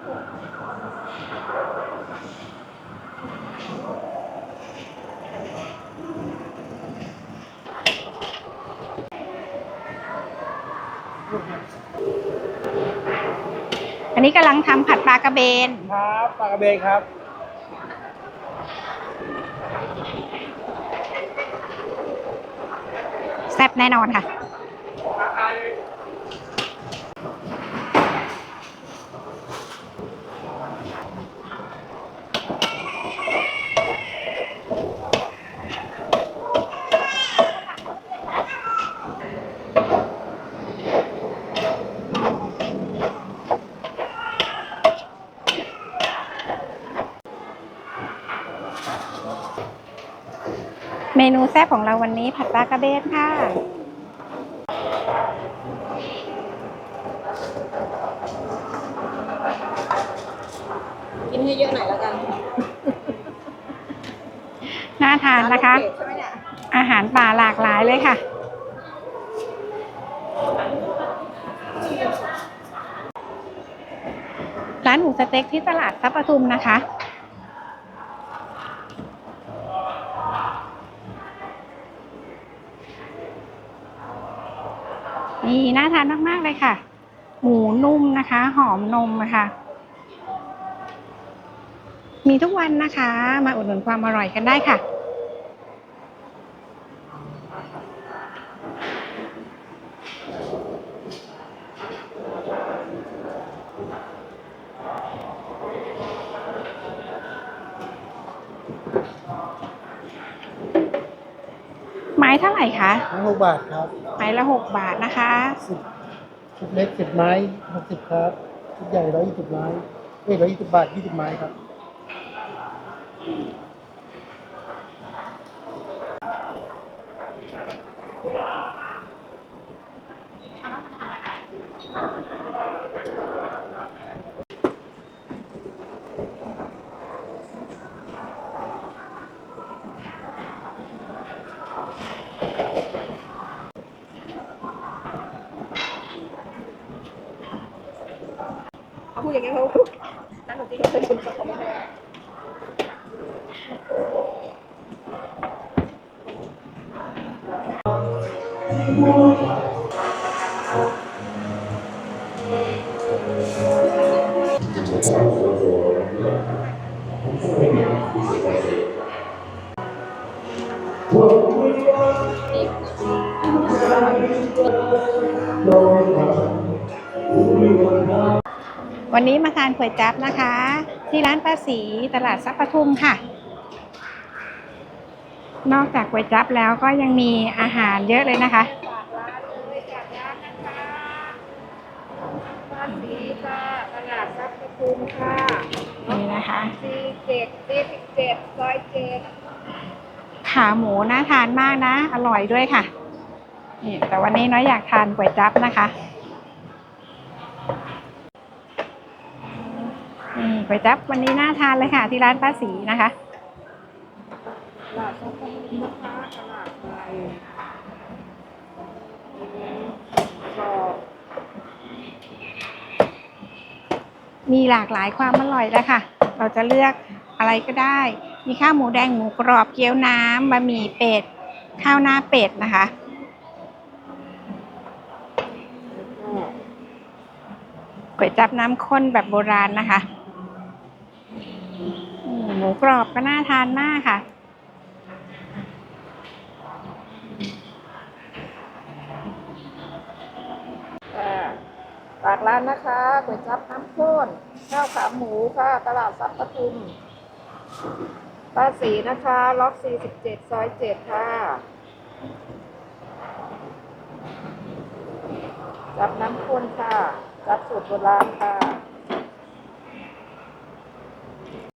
อันนี้กำลังทำผัดปลากระเบน ครับปลากระเบนครับ แซ่บแน่นอนค่ะ เมนูแซ่บของเราวันนี้ผัดปลากระเบนค่ะ กินให้เยอะหน่อยแล้วกันน่าทานนะคะเผ็ดใช่ไหมเนี่ยอาหารป่าหลากหลายเลยค่ะ ร้านหมูสเต็กที่ตลาดซับปทุมนะคะ นี่น่าทานมากๆเลยค่ะ หมูนุ่มนะคะ หอมนมนะคะมีทุกวันนะคะ มาอุดหนุนความอร่อยกันได้ค่ะ ไม้เท่าไหร่คะทั้งหกบาทครับ ไม้ละหกบาทนะคะสิบชุดเล็กสิบไม้หกสิบครับชุดใหญ่ร้อยยี่สิบไม้เอ้ยร้อยยี่สิบบาทยี่สิบไม้ครับ เขาพูดอย่างนี้เขานั่นหนูที่เขาเคยกินกับเขาไม่ได้ วันนี้มาทานก๋วยจั๊บนะคะ ที่ร้านป้าศรีตลาดซับปทุมค่ะ นอกจากก๋วยจั๊บแล้วก็ยังมีอาหารเยอะเลยนะคะฝากร้านเลยจากร้านนะคะบ้านสีค่ะตลาดซับปทุมค่ะนี่นะคะสี่เจ็ดสี่สิบเจ็ดซอยเจ็ดขาหมูน่าทานมากนะ อร่อยด้วยค่ะ นี่แต่วันนี้น้อยอยากทานก๋วยจั๊บนะคะ ก๋วยจั๊บวันนี้น่าทานเลยค่ะ ที่ร้านป้าศรีนะคะตลาดซับปทุมนะคะตลาดไทยสอบมีหลากหลายความอร่อยแล้วค่ะ เราจะเลือกอะไรก็ได้ มีข้าวหมูแดงหมูกรอบเกี๊ยวน้ำบะหมี่เป็ด ข้าวหน้าเป็ดนะคะก๋วยจับน้ำข้นแบบโบราณนะคะ หมูกรอบก็น่าทานมากค่ะ ค่ะฝากร้านนะคะก๋วยจับน้ำข้นข้าวขาหมูค่ะ ตลาดซับปทุมป้าสีนะคะ ล็อก 47 ซอย 7 ค่ะ จับน้ำข้นค่ะ จับสูตรโบราณค่ะ